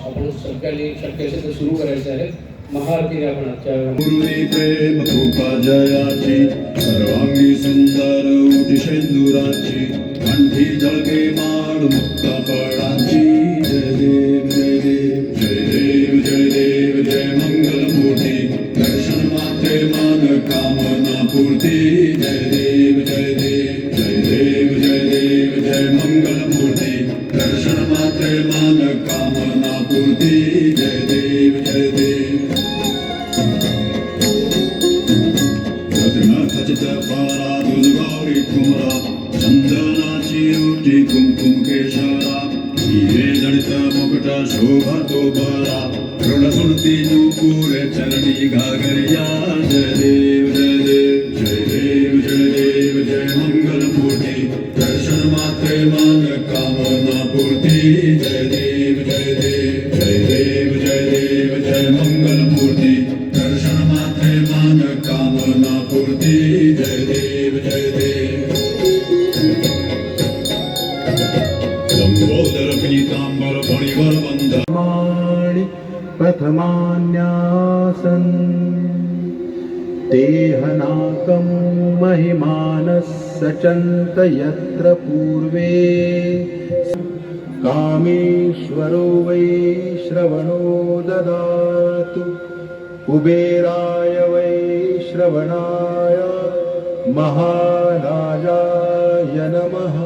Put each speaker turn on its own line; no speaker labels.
आपण शक्य असेल तर सुरू करायचं आहे महाआरतीने आपण आजच्या
प्रेम कृपा जयाची सर्वांगी सुंदर उटी शेंदुराची कंठी जळके माड मुक्ता फळांची जय देव जय देव जय मंगल मूर्ती दर्शन मात्रे मान कामना जय देव जय देव जय देव जय देव जय मंगल दर्शन मात्रे मान कामना पूर्ती जय देव जय देव रत्न खचित पारा दुर्गौरी ठुमरा चंदनाची रुची कुंकुम केशरा हिरे जडित मुकुट शोभतो बरा ऋण सुनती नूपुर चरणी घागरिया जय देव जय देव जय देव जय देव जय मंगल मूर्ती दर्शन मात्रे मान कामना पूर्ती जय देव
प्रथमान्यासन्। देहनाकं महिमानः सचन्त यत्र पूर्वे। कामेश्वरो वै श्रवणो ददातु। कुबेराय वै श्रवणाय महाराजाय नमः